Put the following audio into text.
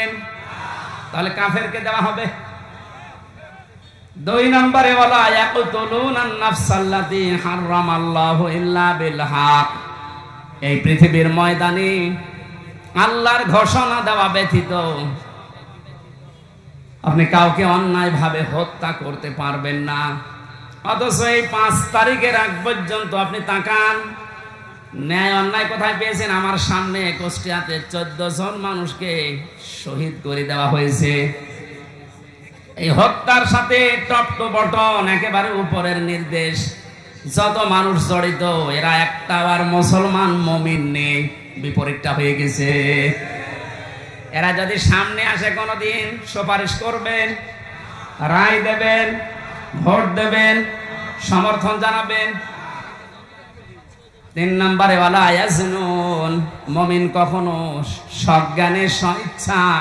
পারবেন তাহলে কাফেরকে দেওয়া হবে। দুই নম্বরে বলা ইয়াকুতুলুনা আন-নাফসাল্লাতী হারামাল্লাহু ইল্লা বিল হক। এই পৃথিবীর ময়দানে আল্লাহর ঘোষণা দেওয়া ব্যতীত আপনি কাউকে অন্যায় ভাবে হত্যা করতে পারবেন না। অথচ এই পাঁচ তারিখের আগ পর্যন্ত আপনি তাকান ন্যায় অন্যায় কোথায় পেয়েছেন? আমার সামনে কুষ্টিয়াতে চোদ্দ জন মানুষকে শহীদ করে দেওয়া হয়েছে। এই হত্যার সাথে টপ টু বটন একেবারে উপরের নির্দেশ। যত মানুষ জড়িত, এরা একটা আর মুসলমান মমিন নেই। বিপরীতটা হয়ে গেছে। এরা যদি সামনে আসে কোনোদিন, সুপারিশ করবেন, রায় দেবেন, ভোট দেবেন, সমর্থন জানাবেন তিন নম্বরে ওয়ালা আয়াজনুন মমিন কখনো সজ্ঞানে স্বইচ্ছা